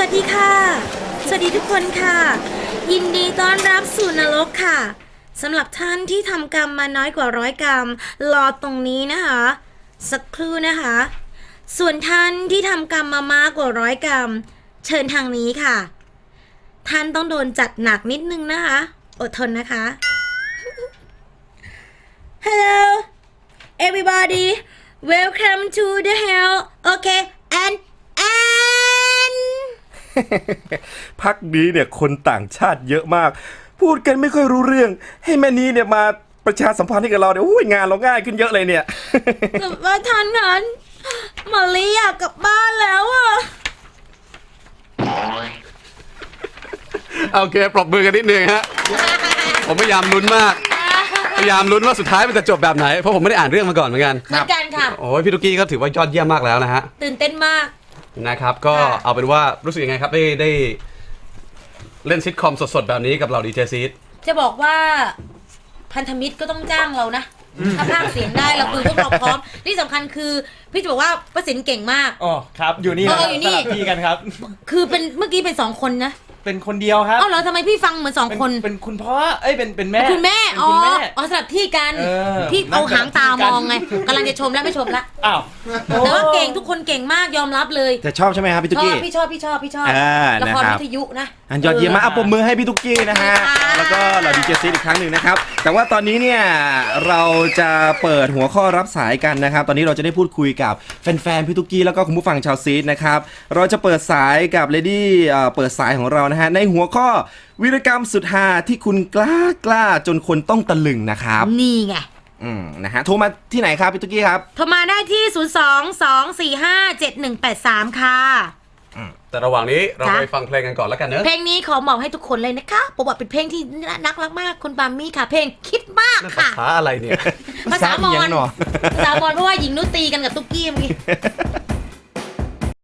วัสดีค่ะ สวัสดีทุกคนค่ะ ยินดีต้อนรับสู่นรกค่ะสำหรับท่านที่ทำกรรมมาน้อยกว่าร้อยกรรม รอตรงนี้นะคะ สักครู่นะคะ ส่วนท่านที่ทำกรรมมามากกว่าร้อยกรรม เชิญทางนี้ค่ะ ท่านต้องโดนจัดหนักนิดนึงนะคะ อดทนนะคะ Hello everybody welcome to the hell พักนี้เนี่ยคนต่างชาติเยอะมาก พูดกันไม่ค่อยรู้เรื่อง ให้แม่นี้เนี่ยมาประชาสัมพันธ์ให้กับเราเนี่ยโอ้ยงานเราง่ายขึ้นเยอะเลยเนี่ยแต่ว่าท่านนั้นมาลีอยากกลับบ้านแล้วอะโอเค ปรบมือกันนิดนึงฮะ ผมพยายามลุ้นมาก พยายามลุ้นว่าสุดท้ายมันจะจบแบบไหน เพราะผมไม่ได้อ่านเรื่องมาก่อนเหมือนกัน เหมือนกันค่ะ โอ้ยพี่ตุ๊กกี้ก็ถือว่ายอดเยี่ยมมากแล้วนะฮะ ตื่นเต้นมาก นะครับ ก็ค่ะ เอาเป็นว่ารู้สึกยังไงครับได้ได้เล่นซิทคอมสดๆ แบบนี้กับเราดีเจซีด จะบอกว่าพันธมิตรก็ต้องจ้างเรานะ ถ้าพากย์เสียงได้เราคือพวกเราพร้อม ที่สำคัญคือพี่จะบอกว่าประสินเก่งมาก อ๋อครับ อยู่นี่เออนะครับอยู่นี่ สลับที่กันครับ คือเป็นเมื่อกี้เป็นสองคนนะ เป็นคนเดียวครับ เอ้าเหรอทำไมพี่ฟังเหมือนสองเป็นคน เป็นคุณพ่อ เอ้ย เป็น เป็นแม่คุณแม่เป็นอ๋อคุณแม่ อ๋อสลับที่กัน เออพี่เอาหางตามองไงนั่งสลับที่กันกำลังจะชมแล้วไม่ชมละ อ้าวแต่ว่าเก่งทุกคนเก่งมากยอมรับเลยจะชอบใช่ไหมครับพี่ตุ๊ชกอบกี้ พี่ชอบพี่ชอบพี่ชอบอ่าละครนะครับ วิทยุนะ อันยอดเยี่ยมมากเอเอาปรบมือให้พี่ตุ๊กกี้นะฮะค่ะ แล้วก็เราดีเจซีอีกครั้งหนึ่งนะครับ แต่ว่าตอนนี้เนี่ยเราจะเปิดหัวข้อรับสายกันนะครับ ตอนนี้เราจะได้พูดคุยกับแฟนๆพี่ตุ๊กกี้แล้วก็คุณผู้ฟังชาวซีดนะครับ เราจะเปิดสายกับเลดี้เปิดสายของเรานะฮะในหัวข้อวีรกรรมสุดฮาที่คุณกล้ากล้าจนคนต้องตะลึงนะครับ นี่ไง อืมนะฮะโทรมาที่ไหนครับพี่ตุ๊กกี้ครับโทรมาได้ที่ 0 2 2 4 5 7 1 8 3 ค่ะ แต่ระหว่างนี้เราจ้ะไปฟังเพลงกันก่อนแล้วกันเนอะเพลงนี้ขอเหมาให้ทุกคนเลยนะคะผมบอกเป็นเพลงที่น่ารักมากๆคุณปามี่ค่ะ เพลงคิดมากนั่นภาค่ะ ษาอะไรเนี่ย ภาษามอภาษาอีหยัญงหนอภาษามอญเพราะว่าหญิงนุตีกันกับตุ๊กกี้เมื่อกี้